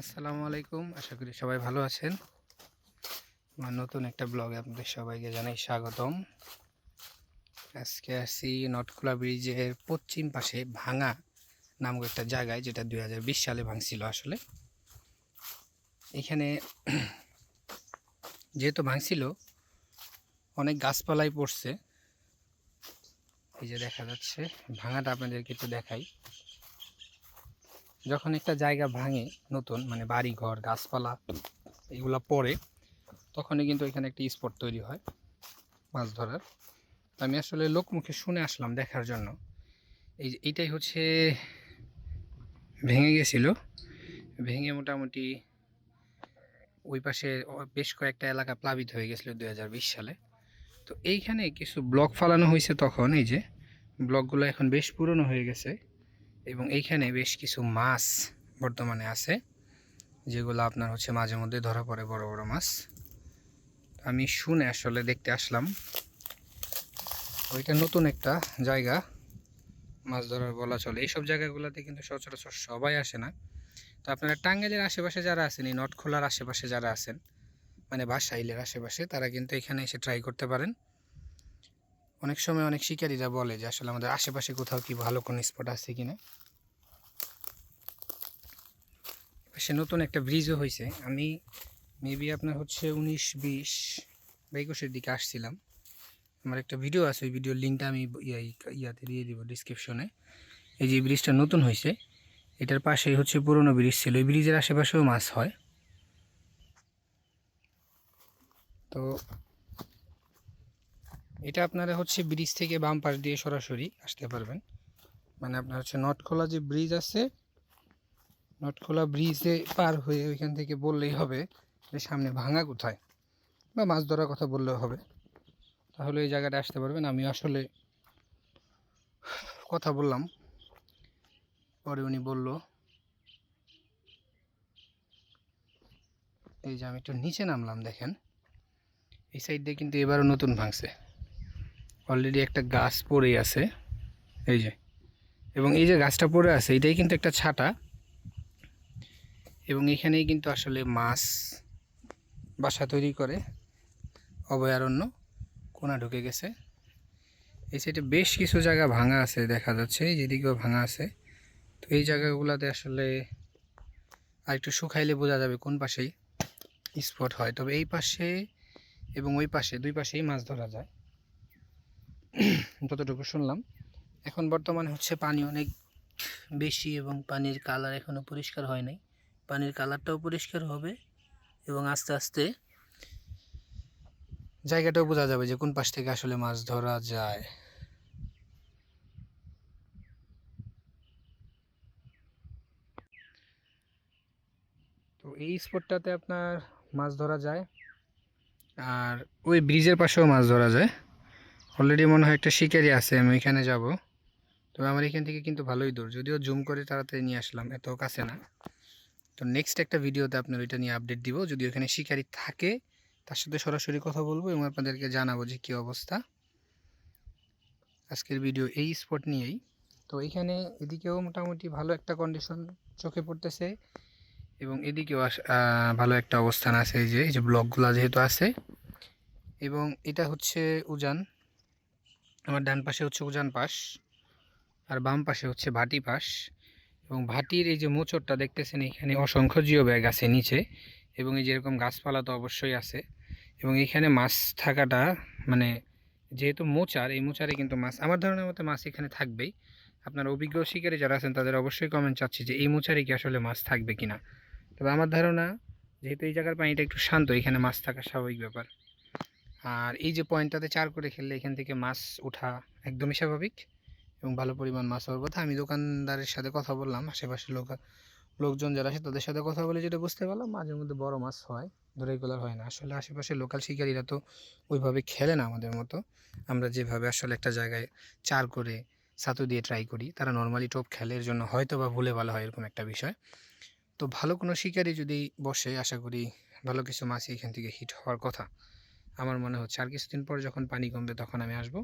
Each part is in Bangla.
আসসালামু আলাইকুম। আশা করি সবাই ভালো আছেন। আমার নতুন একটা ব্লগে আপনাদের সবাইকে জানাই স্বাগতম। আজকে আসি নটখোলা ব্রিজের পশ্চিম পাশে ভাঙা নামক একটা জায়গায়, যেটা দু হাজার বিশ সালে ভাঙছিল আসলে। এখানে যেহেতু ভাঙছিল, অনেক গাছপালাই পড়ছে। এই যে দেখা যাচ্ছে, ভাঙাটা আপনাদেরকে একটু দেখাই। যখন একটা জায়গা ভাঙে নতুন মানে বাড়ি ঘর গাছপালা, এগুলো পড়ে, তখনই কিন্তু এখানে একটা স্পট তৈরি হয় মাছ ধরার। আমি আসলে লোকমুখে শুনে আসলাম দেখার জন্য। এই এইটাই হচ্ছে ভেঙে গেছিল। ভেঙে মোটামুটি ওই পাশে বেশ কয়েকটা এলাকা প্লাবিত হয়ে গেছিল দু হাজার বিশ সালে। তো এইখানে কিছু ব্লক ফালানো হয়েছে তখন, এই যে ব্লকগুলো এখন বেশ পুরনো হয়ে গেছে। এবং এইখানে বেশ কিছু মাছ বর্তমানে আছে, যেগুলো আপনার হচ্ছে মাঝে মধ্যে ধরা পড়ে বড় বড় মাছ। আমি শুনে আসলে দেখতে আসলাম। ওইটা নতুন একটা জায়গা, মাছ ধরার বলা চলে। এইসব জায়গাগুলোতে কিন্তু সচরাচর সবাই আসে না। তো আপনারা টাঙ্গাইলের আশেপাশে যারা আছেন, এই নটখোলার আশেপাশে যারা আছেন মানে বাসাইলের আশেপাশে, তারা কিন্তু এখানে এসে ট্রাই করতে পারেন। অনেক সময় অনেক শিকারীরা বলে যে আসলে আমাদের আশেপাশে কোথাও কি ভালো কোনো স্পট আছে কি না সে নতুন একটা ব্রিজও হয়েছে আমি মেবি আপনার হচ্ছে উনিশ, বিশ বা একুশের দিকে আসছিলাম। আমার একটা ভিডিও আছে, ওই ভিডিওর লিঙ্কটা আমি ইয়া, ইয়াতে দিয়ে দিব ডিসক্রিপশনে এই যে ব্রিজটা নতুন হয়েছে এটার পাশেই হচ্ছে পুরনো ব্রিজ ছিল। ওই ব্রিজের আশেপাশেও মাছ হয়। তো এটা আপনারা হচ্ছে ব্রিজ থেকে বাম পাশ দিয়ে সরাসরি আসতে পারবেন। মানে আপনার হচ্ছে নটখোলা যে ব্রিজ আছে, নটখোলা ব্রিজে পার হয়ে ওইখান থেকে বললেই হবে যে সামনে ভাঙা কোথায়? বা মাছ ধরার কথা বললেও হবে। তাহলে এই জায়গাটা আসতে পারবেন। আমি আসলে কথা বললাম। পরে উনি বলল, এই যে আমি একটু নিচে নামলাম দেখেন। এই সাইড দিয়ে কিন্তু এবারও নতুন ভাঙছে। অলরেডি একটা গাছ পড়ে আছে, এই যে। এবং এই যে গাছটা পড়ে আছে, এটাই কিন্তু একটা ছাটা। এবং এখানেই কিন্তু আসলে মাছ বাসা তৈরি করে, অভয়ারণ্য, কোনা ঢুকে গেছে। এই সাইডে বেশ কিছু জায়গা ভাঙা আছে, দেখা যাচ্ছে যেদিকেও ভাঙা আছে। তো এই জায়গাগুলোতে আসলে আর একটু শুকাইলে বোঝা যাবে কোন পাশেই স্পট হয়। তবে এই পাশে এবং ওই পাশে, দুই পাশেই মাছ ধরা যায়। যতটুকু শুনলাম। এখন বর্তমানে হচ্ছে পানি অনেক বেশি এবং পানির কালার এখনও পরিষ্কার হয় নাই। পানির কালারটাও পরিষ্কার হবে এবং আস্তে আস্তে জায়গাটাও বোঝা যাবে যে কোন পাশ থেকে আসলে মাছ ধরা যায়। তো এই স্পটটাতে আপনার মাছ ধরা যায় আর ওই ব্রিজের পাশেও মাছ ধরা যায়। অলরেডি মনে হয় একটা শিকারি আছে, আমি ওইখানে যাব। তবে আমার এখান থেকে কিন্তু ভালোই দূর। যদিও জুম করে তাড়াতাড়ি নিয়ে আসলাম, এত কাছে না। তো নেক্সট একটা ভিডিওতে আপনার ওইটা নিয়ে আপডেট দিব। যদি ওখানে শিকারি থাকে, তার সাথে সরাসরি কথা বলব এবং আপনাদেরকে জানাব যে কী অবস্থা। আজকের ভিডিও এই স্পট নিয়েই। তো এখানে এদিকেও মোটামুটি ভালো একটা কন্ডিশন চোখে পড়তেছে এবং এদিকেও ভালো একটা অবস্থান আছে এই যে এই যে ব্লকগুলো যেহেতু আছে। এবং এটা হচ্ছে উজান। আমার ডান পাশে হচ্ছে উজান পাশ, আর বাম পাশে হচ্ছে ভাটি পাশ। এবং ভাটির এই যে মোচরটা দেখতেছেন, এখানে অসংখ্য জিও ব্যাগ আছে নিচে, এবং এই যেরকম গাছপালা তো অবশ্যই আছে। এবং এখানে মাছ থাকাটা মানে যেহেতু মোচার, এই মোচারে কিন্তু মাছ, আমার ধারণার মতো মাছ এখানে থাকবেই। আপনার অভিজ্ঞ শিকারী যারা আছেন, তাদের অবশ্যই কমেন্ট চাচ্ছি যে এই মোচারে কি আসলে মাছ থাকবে কিনা। তবে আমার ধারণা, যেহেতু এই জায়গার পানিটা একটু শান্ত, এখানে মাছ থাকা স্বাভাবিক ব্যাপার। আর এই যে পয়েন্টটাতে চার করে খেললে এখান থেকে মাছ ওঠা একদমই স্বাভাবিক এবং ভালো পরিমাণ মাছ হওয়ার কথা। আমি দোকানদারের সাথে কথা বললাম, আশেপাশের লোক, লোকজন যারা আছে তাদের সাথে কথা বলে যেটা বুঝতে পারলাম, মাঝে মধ্যে বড় মাছ হয় রেগুলার হয় না। আসলে আশেপাশে লোকাল শিকারীরা তো ওইভাবে খেলে না আমাদের মতো। আমরা যেভাবে আসলে একটা জায়গায় চার করে ছাতু দিয়ে ট্রাই করি, তারা নর্মালি টোপ খেলে, এর জন্য হয়তো বা ভুলে ভালো হয় এরকম একটা বিষয়। তো ভালো কোনো শিকারি যদি বসে, আশা করি ভালো কিছু মাছই এখান থেকে হিট হওয়ার কথা। আমার মনে হচ্ছে। আর কিছুদিন পর যখন পানি কমবে তখন আমি আসব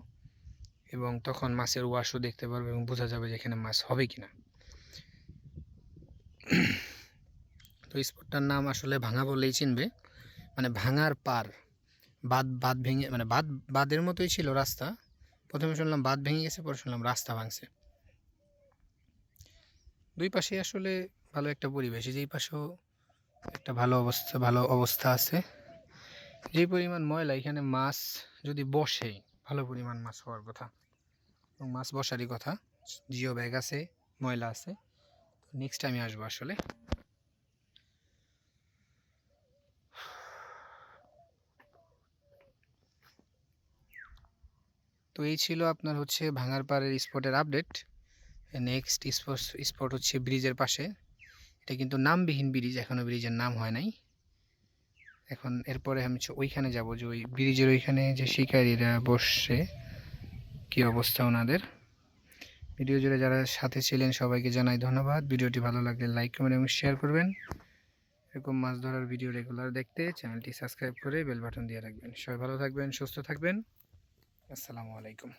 এবং তখন মাছের ওয়াশও দেখতে পারব এবং বোঝা যাবে যে এখানে মাছ হবে কিনা। তো তো স্পটটার নাম আসলে ভাঙা বললেই চিনবে। মানে ভাঙার পার বাদ বাদ ভেঙে মানে বাদ বাদের মতোই ছিল রাস্তা। প্রথমে শুনলাম বাদ ভেঙে গেছে, পরে শুনলাম রাস্তা ভাঙছে। দুই পাশে আসলে ভালো একটা পরিবেশ, যেই পাশেও একটা ভালো অবস্থা ভালো অবস্থা আছে। যেই পরিমাণ ময়লা এখানে মাছ যদি বসে, ভালো পরিমাণ মাছ হওয়ার কথা, এবং মাছ বসারই কথা, জিও ব্যাগ আছে, ময়লা আছে নেক্সট টাইমে আসব আসলে। তো এই ছিল আপনার হচ্ছে ভাঙারপাড়ের স্পটের আপডেট নেক্সট স্পট স্পট হচ্ছে ব্রিজের পাশে। এটা কিন্তু নামবিহীন ব্রিজ এখনও ব্রিজের নাম হয় নাই। এখন এরপরে আমি ওইখানে যাব যে ওই ব্রিজের ওইখানে যে শিকারীরা বসছে। কি অবস্থা ওনাদের? ভিডিও জুড়ে যারা সাথে ছিলেন সবাইকে জানাই ধন্যবাদ। ভিডিওটি ভালো লাগলে লাইক, কমেন্ট এবং শেয়ার করবেন। এরকম মাছ ধরার ভিডিও রেগুলার দেখতে চ্যানেলটি সাবস্ক্রাইব করে বেল বাটন দিয়ে রাখবেন। সবাই ভালো থাকবেন, সুস্থ থাকবেন। আসসালামু আলাইকুম।